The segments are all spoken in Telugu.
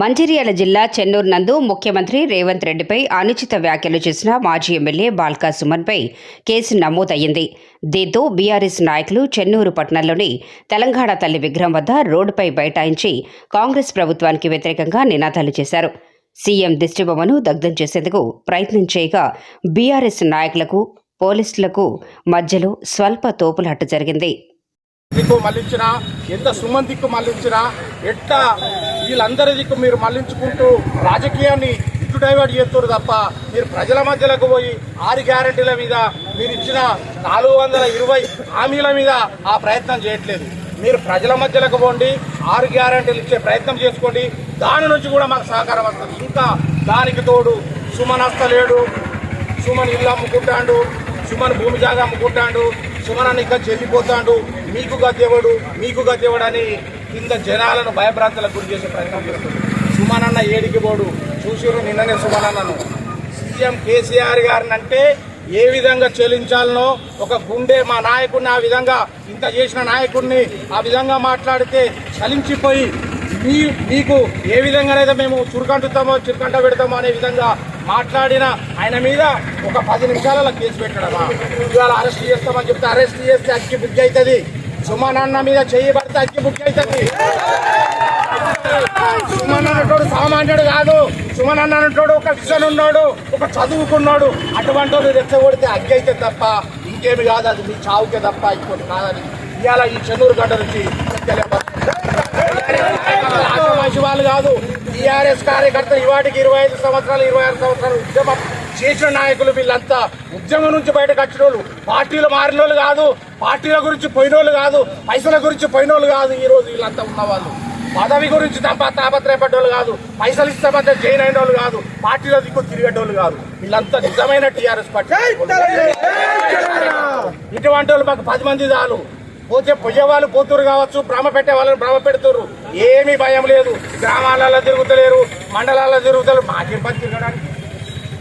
మంచిర్యాల జిల్లా చెన్నూరు నందు ముఖ్యమంత్రి రేవంత్ రెడ్డిపై అనుచిత వ్యాఖ్యలు చేసిన మాజీ ఎమ్మెల్యే బాల్కా సుమన్పై కేసు నమోదయ్యింది. దీంతో బీఆర్ఎస్ నాయకులు చెన్నూరు పట్టణంలోని తెలంగాణ తల్లి విగ్రహం వద్ద రోడ్డుపై బైఠాయించి కాంగ్రెస్ ప్రభుత్వానికి వ్యతిరేకంగా నినాదాలు చేశారు. సీఎం దిష్టిబొమ్మను దగ్ధం చేసేందుకు ప్రయత్నం చేయగా బీఆర్ఎస్ నాయకులకు పోలీసులకు మధ్యలో స్వల్ప తోపులాట జరిగింది. దిక్కు మళ్ళించినా ఎంత సుమన్ దిక్కు మళ్ళించినా ఎట్లా వీళ్ళందరి దిక్కు మీరు మళ్ళించుకుంటూ రాజకీయాన్ని ఇటు డైవర్ట్ చేస్తారు తప్ప మీరు ప్రజల మధ్యలోకి పోయి ఆరు గ్యారెంటీల మీద మీరు ఇచ్చిన నాలుగు వందల ఇరవై హామీల మీద ఆ ప్రయత్నం చేయట్లేదు. మీరు ప్రజల మధ్యలోకి పోండి ఆరు గ్యారెంటీలు ఇచ్చే ప్రయత్నం చేసుకోండి. దాని నుంచి కూడా మాకు సహకారం వస్తుంది. ఇంకా దానికి తోడు సుమన్ వస్తలేడు సుమన్ ఇల్లు అమ్ముకుంటాడు సుమన్ భూమి జాగా అమ్ముకుంటాడు సుమన్ అని ఇంకా చెల్లిపోతాడు. మీకు గతేవాడు మీకు గతేవాడు అని కింద జనాలను భయభ్రాంతులకు గురి చేసే ప్రయత్నం చేస్తుంది. సుమన్ ఏడికి పోడు. చూసిరు నిన్ననే సుమనన్నను. సీఎం కేసీఆర్ గారిని అంటే ఏ విధంగా చెల్లించాలనో ఒక గుండె మా నాయకుడిని ఆ విధంగా ఇంత చేసిన నాయకుడిని ఆ విధంగా మాట్లాడితే చలించిపోయి మీ మీకు ఏ విధంగానైతే మేము చురుకంటుతామో చురుకంట పెడతామో అనే విధంగా మాట్లాడిన ఆయన మీద ఒక పది నిమిషాలలో కేసు పెట్టడమా? ఇవాళ అరెస్ట్ చేస్తామని చెప్తే అరెస్ట్ చేస్తే అక్కి బుద్ధి అవుతుంది. సుమన్ మీద చెయ్యి పడితే అగ్గి బుక్ అవుతుంది. సుమన్ అన్నటోడు సామాన్యుడు కాదు. సుమన్ అన్నటోడు ఒక విజన్ ఉన్నాడు ఒక చదువుకున్నాడు. అటువంటి వాళ్ళు రెచ్చగొడితే అగ్గి అయితే తప్ప ఇంకేమి కాదు అది మీ చావుకే తప్ప ఇంకోటి కాదని ఇవాళ ఈ చెన్నూరు గడ్డ నుంచి ఆదివాసి వాళ్ళు కాదు టీఆర్ఎస్ కార్యకర్తలు ఇవాటికి ఇరవై ఐదు సంవత్సరాలు ఇరవై ఆరు సంవత్సరాలు ఉద్యమం. చేసిన నాయకులు వీళ్ళంతా ఉద్యమం నుంచి బయటకు వచ్చిన వాళ్ళు పార్టీలు మారిన వాళ్ళు కాదు పార్టీల గురించి పోయిన వాళ్ళు కాదు పైసల గురించి పోయిన వాళ్ళు కాదు ఈ రోజు వీళ్ళంతా ఉన్నవాళ్ళు. పదవి గురించి తప్ప తాపత్రయపడ్డోళ్ళు కాదు పైసలు ఇస్తామంటే జైన్ అయిన వాళ్ళు కాదు పార్టీలో దిక్కు తిరిగేటోళ్ళు కాదు. వీళ్ళంతా నిజమైన టీఆర్ఎస్ పార్టీ. ఇటువంటి వాళ్ళు మాకు పది మంది చాలు. పోతే పోయే వాళ్ళు పోతురు కావచ్చు భ్రమ పెట్టే వాళ్ళని భ్రమ పెడుతుర్రు ఏమీ భయం లేదు. గ్రామాలలో తిరుగుతలేరు మండలాల్లో తిరుగుతలేరు మాకేం పని తిరగడానికి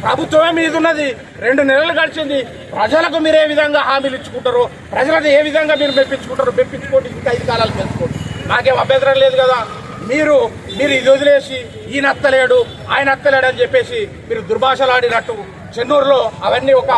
ప్రభుత్వమే మీదున్నది. రెండు నెలలు గడిచింది. ప్రజలకు మీరు ఏ విధంగా హామీలు ఇచ్చుకుంటారు ప్రజలకు ఏ విధంగా మీరు మెప్పించుకుంటారు మెప్పించుకోండి. ఇంకా ఐదు కాలాలు పెంచుకోండి నాకేం అభ్యంతరం లేదు కదా. మీరు మీరు ఇది వదిలేసి ఈయన అత్తలేడు ఆయన అత్తలేడు అని చెప్పేసి మీరు దుర్భాషలాడినట్టు చెన్నూరులో అవన్నీ ఒక